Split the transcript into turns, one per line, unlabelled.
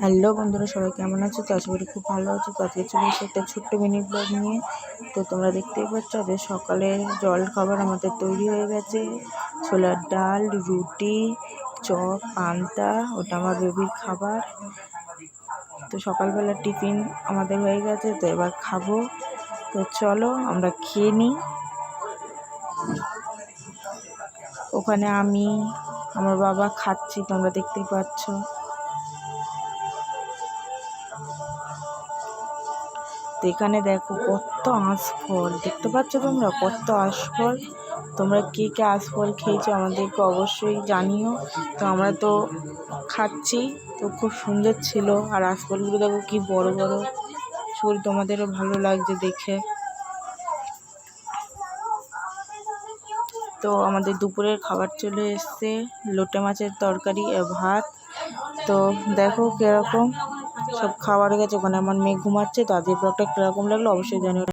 Hello বন্ধুরা, সবাই কেমন আছো? তো আশা করি খুব ভালো আছো। তো আজকে চলে এসে একটা ছোট্ট মিনি ব্লগ নিয়ে। তো তোমরা দেখতেই পাচ্ছ যে সকালের জল খাবার আমাদের তৈরি হয়ে গেছে। ছোলার ডাল, রুটি, চপ, পান্তা, ওটা আমার বেবির খাবার। তো সকালবেলা টিফিন আমাদের হয়ে গেছে, তো এবার খাব। তো চলো, আমরা খেয়ে নিই। ওখানে আমি, আমার বাবা খাচ্ছি, তোমরা দেখতেই পাচ্ছ। তো এখানে দেখো কত আঁশফল দেখতে পাচ্ছ তোমরা? কত আঁশফল তোমরা কে কে আঁশফল খেয়েছো আমাদেরকে অবশ্যই জানিও। তো আমরা তো খাচ্ছি, তো খুব সুন্দর ছিল। আর আঁশফলগুলো দেখো কি বড় বড়। শরীর তোমাদেরও ভালো লাগছে দেখে। তো আমাদের দুপুরের খাবার চলে এসছে। লোটে মাছের তরকারি ভাত। তো দেখো কীরকম সব খাবার গেছে ওখানে আমার মেয়ে ঘুমাচ্ছে তো আজকে ব্লগটা কীরকম লাগল অবশ্যই জানিও।